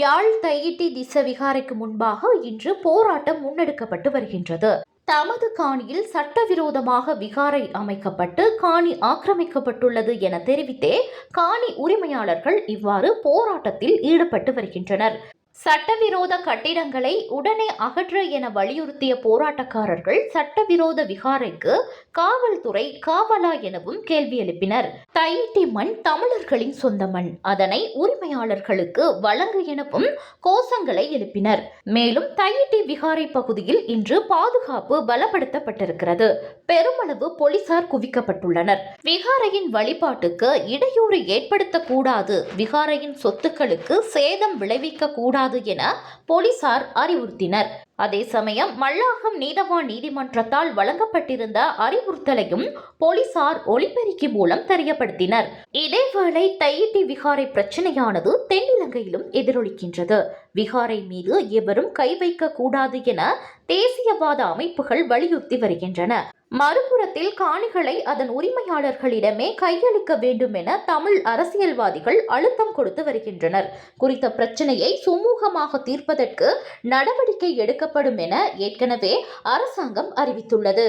யாழ் தையிட்டி திச விகாரைக்கு முன்பாக இன்று போராட்டம் முன்னெடுக்கப்பட்டு வருகின்றது. தமது காணியில் சட்டவிரோதமாக விகாரை அமைக்கப்பட்டு காணி ஆக்கிரமிக்கப்பட்டுள்ளது என தெரிவித்தே காணி உரிமையாளர்கள் இவ்வாறு போராட்டத்தில் ஈடுபட்டு வருகின்றனர். சட்டவிரோத கட்டிடங்களை உடனே அகற்ற என வலியுறுத்திய போராட்டக்காரர்கள் சட்டவிரோத விகாரைக்கு காவல்துறை காவலா எனவும் கேள்வி எழுப்பினர். தையிட்டி மண் தமிழர்களின் சொந்த மண். அதனை உரிமையாளர்களுக்கு வழங்கு எனவும் கோஷங்களை எழுப்பினர். மேலும் தையிட்டி விகாரை பகுதியில் இன்று பாதுகாப்பு பலப்படுத்தப்பட்டிருக்கிறது. பெருமளவு போலீசார் குவிக்கப்பட்டுள்ளனர். விகாரையின் வழிபாட்டுக்கு இடையூறு ஏற்படுத்தக்கூடாது. விகாரையின் சொத்துக்களுக்கு சேதம் விளைவிக்க கூடாது என போலீசார் அறிவுறுத்தினர். அதே சமயம் மல்லாகம் நீதவான் நீதிமன்றத்தால் வழங்கப்பட்டிருந்த அறிவுறுத்தலையும் போலீசார் ஒளிபெருக்கி மூலம் தெரியப்படுத்தினர். இதேவேளை தையிட்டி விகாரை பிரச்சனையானது தென்னிலங்கையிலும் எதிரொலிக்கின்றது. விகாரை மீது எவரும் கை வைக்க கூடாது என தேசியவாத அமைப்புகள் வலியுறுத்தி வருகின்றன. மறுபுறத்தில் காணிகளை அதன் உரிமையாளர்களிடமே கையளிக்க வேண்டும் என தமிழ் அரசியல்வாதிகள் அழுத்தம் கொடுத்து வருகின்றனர். குறித்த பிரச்சனையை சுமூகமாக தீர்ப்பதற்கு நடவடிக்கை எடுக்க எடுக்கப்படும் என ஏற்கனவே அரசாங்கம் அறிவித்துள்ளது.